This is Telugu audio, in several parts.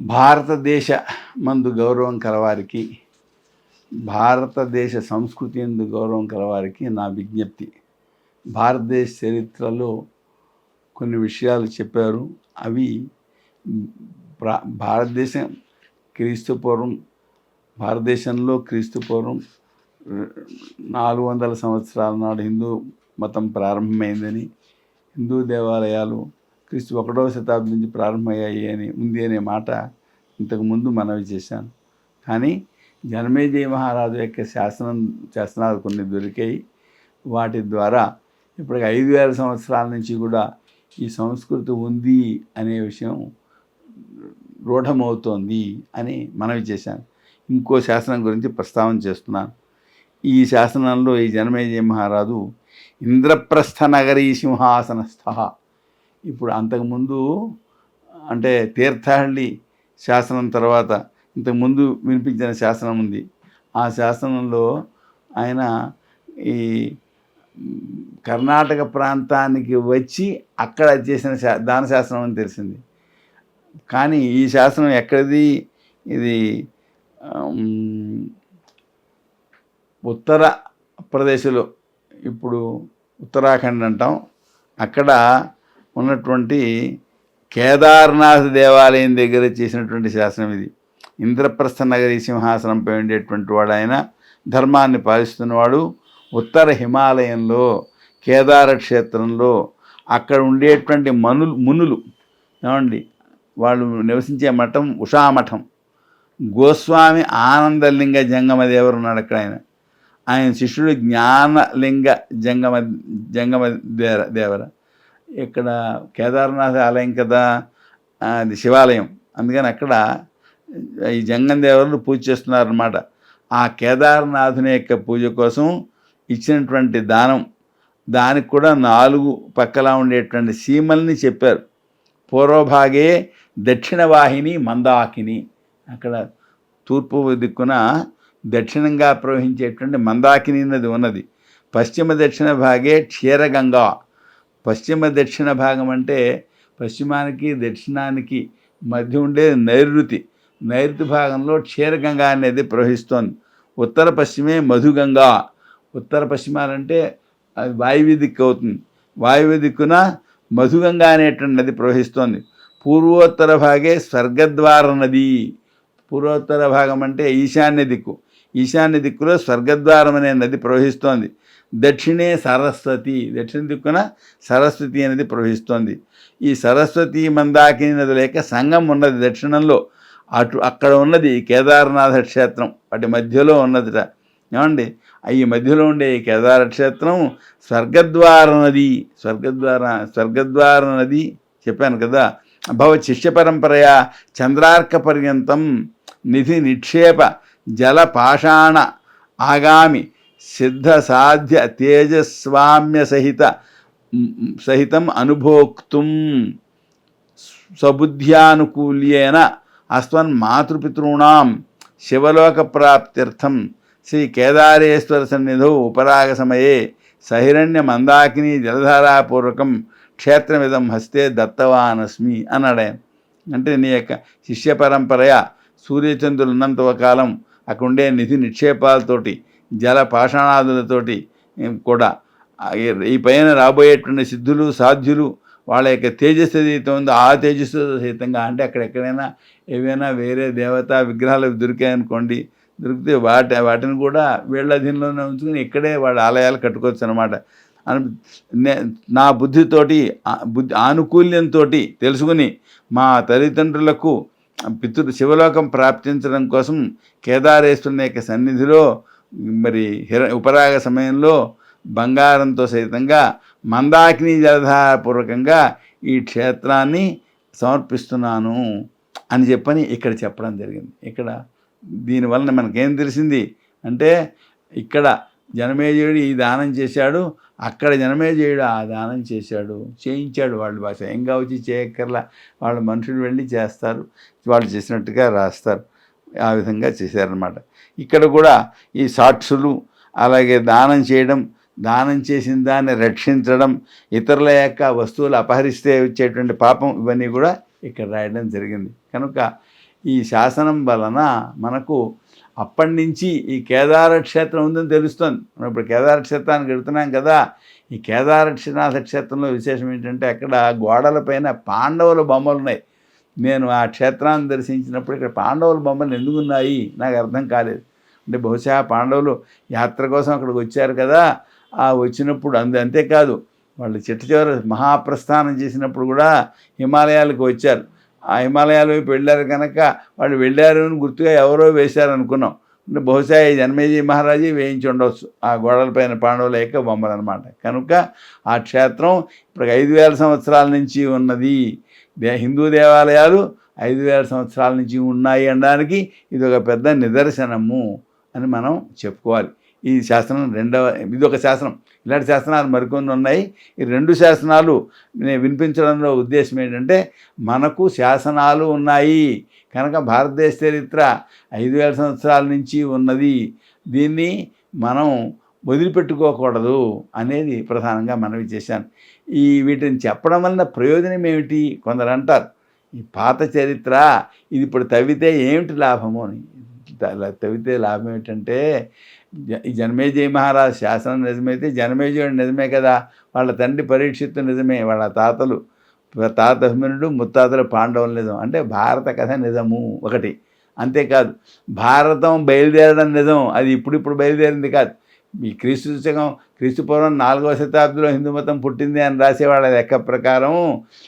భారతదేశ మందు గౌరవం కలవారికి భారతదేశ సంస్కృతి ఎందు గౌరవం కలవారికి నా విజ్ఞప్తి. భారతదేశ చరిత్రలో కొన్ని విషయాలు చెప్పారు. అవి ప్రా- భారతదేశం క్రీస్తుపూర్వం భారతదేశంలో క్రీస్తుపూర్వం నాలుగు వందల సంవత్సరాల నాడు హిందూ మతం ప్రారంభమైందని హిందూ దేవాలయాలు క్రీస్తు ఒకటవ శతాబ్దం నుంచి ప్రారంభమయ్యాయి అని ఉంది అనే మాట ఇంతకుముందు మనవి చేశాను. కానీ జనమేజయ మహారాజు యొక్క శాసనం శాసనాలు కొన్ని దొరికాయి. వాటి ద్వారా ఇప్పటికి ఐదు వేల సంవత్సరాల నుంచి కూడా ఈ సంస్కృతి ఉంది అనే విషయం రూఢమవుతోంది అని మనవి చేశాను. ఇంకో శాసనం గురించి ప్రస్తావన చేస్తున్నాను. ఈ శాసనంలో ఈ జనమేజయ మహారాజు ఇంద్రప్రస్థ నగరీ సింహాసనస్థ ఇప్పుడు అంతకుముందు అంటే తీర్థహళ్ళి శాసనం తర్వాత ఇంతకుముందు వినిపించిన శాసనం ఉంది. ఆ శాసనంలో ఆయన ఈ కర్ణాటక ప్రాంతానికి వచ్చి అక్కడ చేసిన శా దాన శాసనం అని తెలిసింది. కానీ ఈ శాసనం ఎక్కడిది? ఇది ఉత్తర ప్రదేశ్లో. ఇప్పుడు ఉత్తరాఖండ్ అంటాం. అక్కడ ఉన్నటువంటి కేదార్నాథ్ దేవాలయం దగ్గర చేసినటువంటి శాసనం ఇది. ఇంద్రప్రస్థ నగరి సింహాసనంపై ఉండేటువంటి వాడు ఆయన ధర్మాన్ని పాలిస్తున్నవాడు ఉత్తర హిమాలయంలో కేదార క్షేత్రంలో అక్కడ ఉండేటువంటి మనులు మునులు ఏమండి వాళ్ళు నివసించే మఠం ఉషామఠం. గోస్వామి ఆనందలింగ జంగమ దేవరు ఉన్నాడు అక్కడ ఆయన. ఆయన శిష్యుడు జ్ఞానలింగ జంగమ జంగమ దేవర దేవర. ఇక్కడ కేదార్నాథ్ ఆలయం కదా అది శివాలయం. అందుకని అక్కడ ఈ జంగం దేవరులు పూజ చేస్తున్నారన్నమాట. ఆ కేదార్నాథుని యొక్క పూజ కోసం ఇచ్చినటువంటి దానం దానికి కూడా నాలుగు పక్కలా ఉండేటువంటి సీమల్ని చెప్పారు. పూర్వభాగే దక్షిణ వాహిని మందాకిని. అక్కడ తూర్పు దిక్కున దక్షిణంగా ప్రవహించేటువంటి మందాకిని నది ఉన్నది. పశ్చిమ దక్షిణ భాగే క్షీరగంగా. పశ్చిమ దక్షిణ భాగం అంటే పశ్చిమానికి దక్షిణానికి మధ్య ఉండే నైరుతి. నైరుతి భాగంలో క్షీరగంగా అనేది ప్రవహిస్తోంది. ఉత్తర పశ్చిమే మధుగంగా. ఉత్తర పశ్చిమాలంటే అది వాయువ్య దిక్కు అవుతుంది. వాయువ్య దిక్కున మధుగంగా అనేటువంటి నది ప్రవహిస్తోంది. పూర్వోత్తర భాగే స్వర్గద్వార నది. పూర్వోత్తర భాగం అంటే ఈశాన్య దిక్కు. ఈశాన్య దిక్కులో స్వర్గద్వారం అనే నది ప్రవహిస్తోంది. దక్షిణే సరస్వతి. దక్షిణ దిక్కున సరస్వతి అనేది ప్రవహిస్తోంది. ఈ సరస్వతి మందాకిని నది లేక సంగం ఉన్నది దక్షిణంలో. అటు అక్కడ ఉన్నది కేదారనాథ క్షేత్రం. వాటి మధ్యలో ఉన్నదిట. ఏమండి? ఈ మధ్యలో ఉండే కేదార క్షేత్రం స్వర్గద్వార నది. స్వర్గద్వార స్వర్గద్వార నది చెప్పాను కదా. భవ శిష్య పరంపరయ చంద్రార్క పర్యంతం నిధి నిక్షేప జల పాషాణ ఆగామి సిద్ధ సాధ్య తేజస్వామ్య సహిత సహితం అనుభోక్తుం సబుద్ధ్యానుకూల్యేన అస్మన్ మాతృపితॄణాం శివలోక ప్రాప్త్యర్థం శ్రీ కేదారేశ్వర సన్నిధౌ ఉపరాగ సమయే సహిరణ్య మందాకిని జలధారాపూర్వకం క్షేత్రమిదం హస్తే దత్తవానస్మి అన్నాడు ఆయన అంటే నీ యొక్క శిష్య పరంపరయ సూర్యచంద్రులు ఉన్నంత కాలం అక్కడుండే నిధి నిక్షేపాలతోటి జల పాషాణాదులతోటి కూడా ఈ- పైన రాబోయేటువంటి సిద్ధులు సాధ్యులు వాళ్ళ యొక్క తేజస్సు ఏదైతే ఉందో ఆ తేజస్సు సహితంగా అంటే అక్కడ ఎక్కడైనా ఏవైనా వేరే దేవత విగ్రహాలు దొరికాయనుకోండి దొరికితే వాటి వాటిని కూడా వీళ్ళ అధీనంలోనే ఉంచుకుని ఇక్కడే వాళ్ళ ఆలయాలు కట్టుకోవచ్చు అనమాట నే- నా బుద్ధితోటి బుద్ధి ఆనుకూల్యంతో తెలుసుకుని మా తల్లిదండ్రులకు పితృ శివలోకం ప్రాప్తించడం కోసం కేదారేశ్వరుని యొక్క సన్నిధిలో మరి హిర ఉపరాగ సమయంలో బంగారంతో సహితంగా మందాకిని జలధారపూర్వకంగా ఈ క్షేత్రాన్ని సమర్పిస్తున్నాను అని చెప్పని ఇక్కడ చెప్పడం జరిగింది. ఇక్కడ దీనివలన మనకేం తెలిసింది? అంటే ఇక్కడ జనమేజయుడు ఈ దానం చేశాడు అక్కడ జనమేజయుడు ఆ దానం చేశాడు చేయించాడు వాళ్ళు భాష. ఏంగా వచ్చి చేయక్కర్లా వాళ్ళ మనుషులు వెళ్ళి చేస్తారు వాళ్ళు చేసినట్టుగా రాస్తారు. ఆ విధంగా చేశారనమాట ఇక్కడ కూడా ఈ సాక్షులు అలాగే దానం చేయడం దానం చేసిన దాన్ని రక్షించడం ఇతరుల యొక్క వస్తువులు అపహరిస్తే వచ్చేటువంటి పాపం ఇవన్నీ కూడా ఇక్కడ రాయడం జరిగింది. కనుక ఈ శాసనం వలన మనకు అప్పటి నుంచి ఈ కేదార క్షేత్రం ఉందని తెలుస్తుంది. మనం ఇప్పుడు కేదార క్షేత్రానికి వెళుతున్నాం కదా ఈ కేదారక్షనాథ క్షేత్రంలో విశేషం ఏంటంటే అక్కడ గోడలపైన పాండవుల బొమ్మలు ఉన్నాయి. నేను ఆ క్షేత్రాన్ని దర్శించినప్పుడు ఇక్కడ పాండవుల బొమ్మలు ఎందుకున్నాయి నాకు అర్థం కాలేదు. అంటే బహుశా పాండవులు యాత్ర కోసం అక్కడికి వచ్చారు కదా. ఆ వచ్చినప్పుడు అందు అంతేకాదు వాళ్ళు చిట్ట చివరి మహాప్రస్థానం చేసినప్పుడు కూడా హిమాలయాలకు వచ్చారు. ఆ హిమాలయాల వైపు వెళ్ళారు కనుక వాళ్ళు వెళ్ళారు అని గుర్తుగా ఎవరో వేశారు అనుకున్నాం అంటే బహుశా ఈ జన్మేజీ మహారాజీ వేయించి ఉండవచ్చు ఆ గోడలపైన పాండవుల యొక్క బొమ్మలు అనమాట కనుక ఆ క్షేత్రం ఇప్పుడు ఐదు వేల సంవత్సరాల నుంచి ఉన్నది. దే- హిందూ దేవాలయాలు ఐదు వేల సంవత్సరాల నుంచి ఉన్నాయి అనడానికి ఇది ఒక పెద్ద నిదర్శనము. అని మనం చెప్పుకోవాలి. ఈ శాసనం రెండవ ఇది ఒక శాసనం. ఇలాంటి శాసనాలు మరికొన్ని ఉన్నాయి. ఈ రెండు శాసనాలు నేను వినిపించడంలో ఉద్దేశం ఏంటంటే మనకు శాసనాలు ఉన్నాయి. కనుక భారతదేశ చరిత్ర ఐదు వేల సంవత్సరాల నుంచి ఉన్నది. దీన్ని మనం వదిలిపెట్టుకోకూడదు అనేది ప్రధానంగా మనవి చేశాను. ఈ వీటిని చెప్పడం వలన ప్రయోజనం ఏమిటి? కొందరు అంటారు ఈ పాత చరిత్ర ఇది ఇప్పుడు తవ్వితే ఏమిటి లాభము? అని. తవ్వితే లాభం ఏమిటంటే జ- ఈ జనమేజయ మహారాజ్ శాసనం నిజమైతే జనమేజయుడు నిజమే కదా వాళ్ళ తండ్రి పరీక్షిత్తు నిజమే వాళ్ళ తాతలు తాత అభిమనుడు ముత్తాతలు పాండవులు నిజం. అంటే భారత కథ నిజము ఒకటి. అంతేకాదు భారతం బయలుదేరడం నిజం. అది ఇప్పుడిప్పుడు బయలుదేరింది కాదు. ఈ క్రీస్తు శకం క్రీస్తు పూర్వం నాలుగవ శతాబ్దిలో హిందూ మతం పుట్టింది అని రాసేవాళ్ళ లెక్క ప్రకారం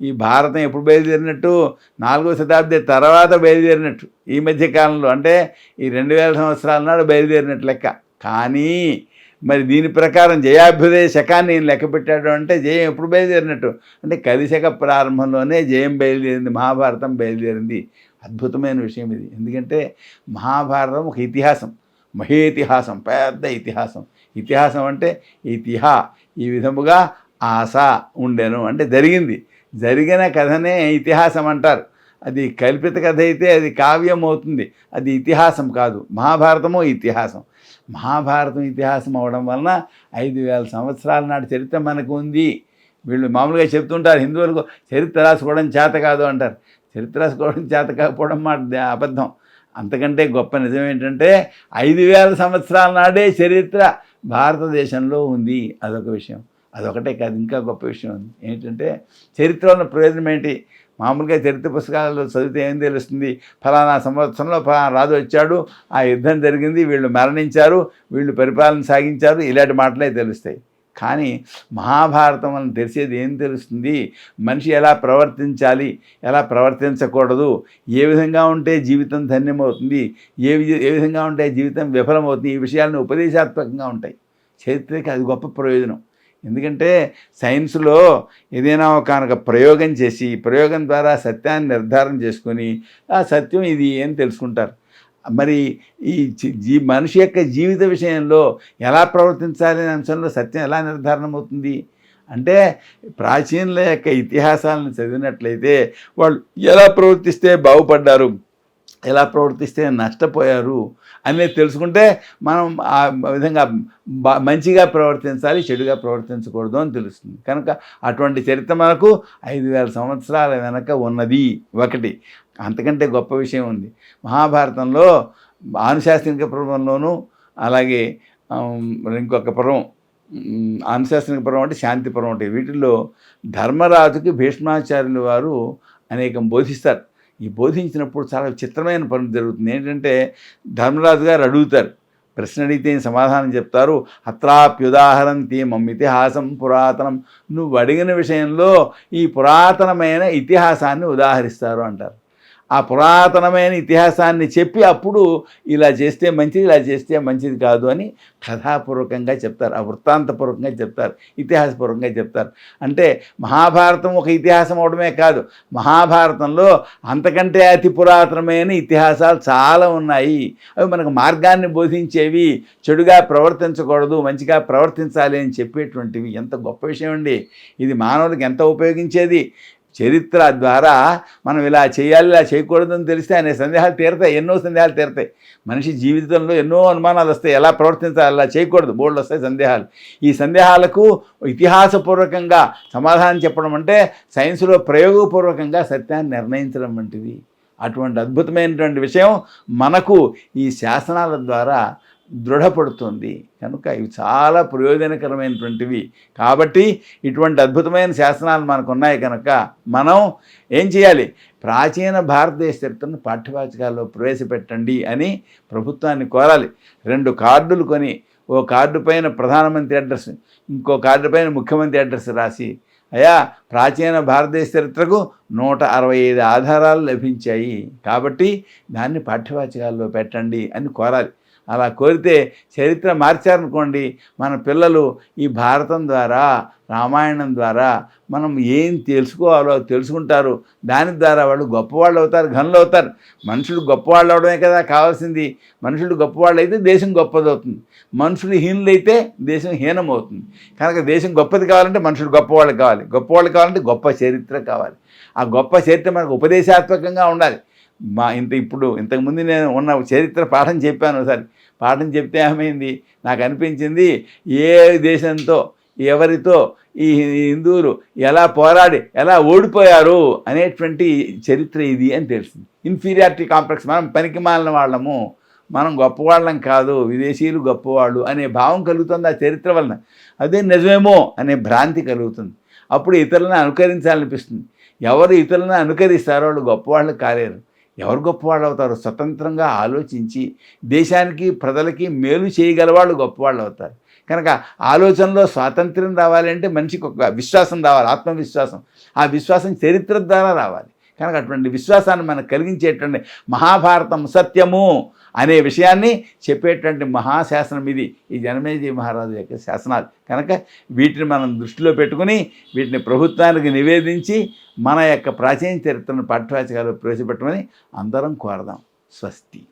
ఈ భారతం ఎప్పుడు బయలుదేరినట్టు? నాలుగవ శతాబ్ది తర్వాత బయలుదేరినట్టు. ఈ మధ్య కాలంలో అంటే ఈ రెండు వేల సంవత్సరాల నాడు బయలుదేరినట్టు లెక్క. కానీ మరి దీని ప్రకారం జయాభ్యుదయ శకాన్ని ఈయన లెక్క పెట్టాడు అంటే జయం ఎప్పుడు బయలుదేరినట్టు? అంటే కలిశక ప్రారంభంలోనే జయం బయలుదేరింది మహాభారతం బయలుదేరింది. అద్భుతమైన విషయం ఇది. ఎందుకంటే మహాభారతం ఒక ఇతిహాసం. మహేతిహాసం పెద్ద ఇతిహాసం. ఇతిహాసం అంటే ఇతిహా ఈ విధముగా ఆశ ఉండెను అంటే జరిగింది. జరిగిన కథనే ఇతిహాసం అంటారు. అది కల్పిత కథ అయితే అది కావ్యం అవుతుంది. అది ఇతిహాసం కాదు మహాభారతము ఇతిహాసం. మహాభారతం ఇతిహాసం అవడం వలన ఐదు వేల సంవత్సరాల నాటి చరిత్ర మనకు ఉంది. వీళ్ళు మామూలుగా చెప్తుంటారు హిందువులకు చరిత్ర రాసుకోవడం చేత కాదు అంటారు. చరిత్ర రాసుకోవడం చేత కాకపోవడం మాట అబద్ధం. అంతకంటే గొప్ప నిజం ఏంటంటే ఐదు వేల సంవత్సరాల నాడే చరిత్ర భారతదేశంలో ఉంది. అదొక విషయం. అదొకటే కాదు ఇంకా గొప్ప విషయం ఉంది. ఏంటంటే చరిత్ర ఉన్న ప్రయోజనం ఏంటి? మామూలుగా చరిత్ర పుస్తకాలలో చదివితే ఏం తెలుస్తుంది? ఫలానా సంవత్సరంలో ఫలానా రాజు వచ్చాడు ఆ యుద్ధం జరిగింది వీళ్ళు మరణించారు వీళ్ళు పరిపాలన సాగించారు ఇలాంటి మాటలే తెలుస్తాయి. కానీ మహాభారతం వలన తెలిసేది ఏం తెలుస్తుంది? మనిషి ఎలా ప్రవర్తించాలి? ఎలా ప్రవర్తించకూడదు? ఏ విధంగా ఉంటే జీవితం ధన్యమవుతుంది? ఏ విధ- ఏ విధంగా ఉంటే జీవితం విఫలమవుతుంది? ఈ విషయాలను ఉపదేశాత్మకంగా ఉంటాయి. చరిత్రకి అది గొప్ప ప్రయోజనం. ఎందుకంటే సైన్స్లో ఏదైనా ఒక ప్రయోగం చేసి ప్రయోగం ద్వారా సత్యాన్ని నిర్ధారణ చేసుకొని ఆ సత్యం ఇది అని తెలుసుకుంటారు. మరి ఈ జీ- మనిషి యొక్క జీవిత విషయంలో ఎలా ప్రవర్తించాలి అనే అంశంలో సత్యం ఎలా నిర్ధారణ అవుతుంది అంటే ప్రాచీనుల యొక్క ఇతిహాసాలను చదివినట్లయితే వాళ్ళు ఎలా ప్రవర్తిస్తే బాగుపడ్డారు? ఎలా ప్రవర్తిస్తే నష్టపోయారు అనేది తెలుసుకుంటే మనం ఆ విధంగా మంచిగా ప్రవర్తించాలి చెడుగా ప్రవర్తించకూడదు అని తెలుస్తుంది. కనుక అటువంటి చరిత్ర మనకు ఐదు వేల సంవత్సరాల వెనక ఉన్నది ఒకటి. అంతకంటే గొప్ప విషయం ఉంది. మహాభారతంలో ఆనుశాసనిక పర్వంలోనూ అలాగే ఇంకొక పర్వం ఉమ్, పర్వం అంటే శాంతి పర్వం అంటే వీటిల్లో ధర్మరాజుకి భీష్మాచార్యుల వారు అనేకం బోధిస్తారు. ఈ బోధించినప్పుడు చాలా విచిత్రమైన పని జరుగుతుంది. ఏంటంటే ధర్మరాజు గారు అడుగుతారు. ప్రశ్న అడిగితే సమాధానం చెప్తారు? అత్రాప్యుదాహరంతి మమ్ ఇతిహాసం పురాతనం. నువ్వు అడిగిన విషయంలో ఈ పురాతనమైన ఇతిహాసాన్ని ఉదాహరిస్తారు అంటారు. ఆ పురాతనమైన ఇతిహాసాన్ని చెప్పి అప్పుడు ఇలా చేస్తే మంచిది ఇలా చేస్తే మంచిది కాదు అని కథాపూర్వకంగా చెప్తారు ఆ వృత్తాంతపూర్వకంగా చెప్తారు ఇతిహాసపూర్వకంగా చెప్తారు. అంటే మహాభారతం ఒక ఇతిహాసం అవడమే కాదు మహాభారతంలో అంతకంటే అతి పురాతనమైన ఇతిహాసాలు చాలా ఉన్నాయి. అవి మనకు మార్గాన్ని బోధించేవి చెడుగా ప్రవర్తించకూడదు మంచిగా ప్రవర్తించాలి అని చెప్పేటువంటివి. ఎంత గొప్ప విషయం అండి. ఇది మానవుడికి ఎంత ఉపయోగించేది? చరిత్ర ద్వారా మనం ఇలా చేయాలి ఇలా చేయకూడదు అని తెలిస్తే అనే సందేహాలు తీరతాయి ఎన్నో సందేహాలు తీరతాయి. మనిషి జీవితంలో ఎన్నో అనుమానాలు వస్తాయి ఎలా ప్రవర్తించాలి అలా చేయకూడదు బోర్డులు వస్తాయి సందేహాలు. ఈ సందేహాలకు ఇతిహాసపూర్వకంగా సమాధానం చెప్పడం అంటే సైన్స్లో ప్రయోగపూర్వకంగా సత్యాన్ని నిర్ణయించడం వంటిది. అటువంటి అద్భుతమైనటువంటి విషయం మనకు ఈ శాసనాల ద్వారా దృఢపడుతుంది. కనుక ఇవి చాలా ప్రయోజనకరమైనటువంటివి. కాబట్టి ఇటువంటి అద్భుతమైన శాసనాలు మనకు ఉన్నాయి కనుక మనం ఏం చేయాలి? ప్రాచీన భారతదేశ చరిత్రను పాఠ్యవాచకాల్లో ప్రవేశపెట్టండి అని ప్రభుత్వాన్ని కోరాలి. రెండు కార్డులు కొని ఓ కార్డు పైన ప్రధానమంత్రి అడ్రస్ ఇంకో కార్డు పైన ముఖ్యమంత్రి అడ్రస్ రాసి అయా ప్రాచీన భారతదేశ చరిత్రకు నూట అరవై ఐదు ఆధారాలు లభించాయి. కాబట్టి దాన్ని పాఠ్యవాచకాల్లో పెట్టండి అని కోరాలి. అలా కోరితే చరిత్ర మార్చారనుకోండి మన పిల్లలు ఈ భారతం ద్వారా రామాయణం ద్వారా మనం ఏం తెలుసుకోవాలో తెలుసుకుంటారు. దాని ద్వారా వాళ్ళు గొప్పవాళ్ళు అవుతారు ఘనులు అవుతారు. మనుషులు గొప్పవాళ్ళు అవడమే కదా కావాల్సింది. మనుషులు గొప్పవాళ్ళు అయితే దేశం గొప్పదవుతుంది. మనుషులు హీనులైతే దేశం హీనం అవుతుంది కనుక దేశం గొప్పది కావాలంటే మనుషులు గొప్పవాళ్ళు కావాలి. గొప్పవాళ్ళు కావాలంటే గొప్ప చరిత్ర కావాలి. ఆ గొప్ప చరిత్ర మనకు ఉపదేశాత్మకంగా ఉండాలి. మా ఇంత ఇప్పుడు ఇంతకుముందు నేను ఉన్న చరిత్ర పాఠం చెప్పాను ఒకసారి. పాఠం చెప్తే ఏమైంది? నాకు అనిపించింది ఏ దేశంతో ఎవరితో ఈ హిందువులు ఎలా పోరాడి ఎలా ఓడిపోయారు అనేటువంటి చరిత్ర ఇది అని తెలిసింది ఇన్ఫీరియారిటీ కాంప్లెక్స్ మనం పనికి మాలిన వాళ్ళము. మనం గొప్పవాళ్ళం కాదు విదేశీయులు గొప్పవాళ్ళు అనే భావం కలుగుతుంది ఆ చరిత్ర వలన. అదే నిజమేమో అనే భ్రాంతి కలుగుతుంది. అప్పుడు ఇతరులను అనుకరించాలనిపిస్తుంది. ఎవరు ఇతరులను అనుకరిస్తారో వాళ్ళు గొప్పవాళ్ళు కాలేరు. ఎవరు గొప్పవాళ్ళు అవుతారు? స్వతంత్రంగా ఆలోచించి దేశానికి ప్రజలకి మేలు చేయగలవాళ్ళు గొప్పవాళ్ళు అవుతారు. కనుక ఆలోచనలో స్వాతంత్ర్యం రావాలంటే మనిషికి ఒక విశ్వాసం రావాలి ఆత్మవిశ్వాసం. ఆ విశ్వాసం చరిత్ర ద్వారా రావాలి. కనుక అటువంటి విశ్వాసాన్ని మనకు కలిగించేటువంటి మహాభారతం సత్యము అనే విషయాన్ని చెప్పేటువంటి మహాశాసనం ఇది. ఈ జనమేజీ మహారాజు యొక్క శాసనాలు. కనుక వీటిని మనం దృష్టిలో పెట్టుకుని వీటిని ప్రభుత్వానికి నివేదించి మన యొక్క ప్రాచీన చరిత్రను పాఠ్యవాచకాలు ప్రవేశపెట్టమని అందరం కోరదాం. స్వస్తి.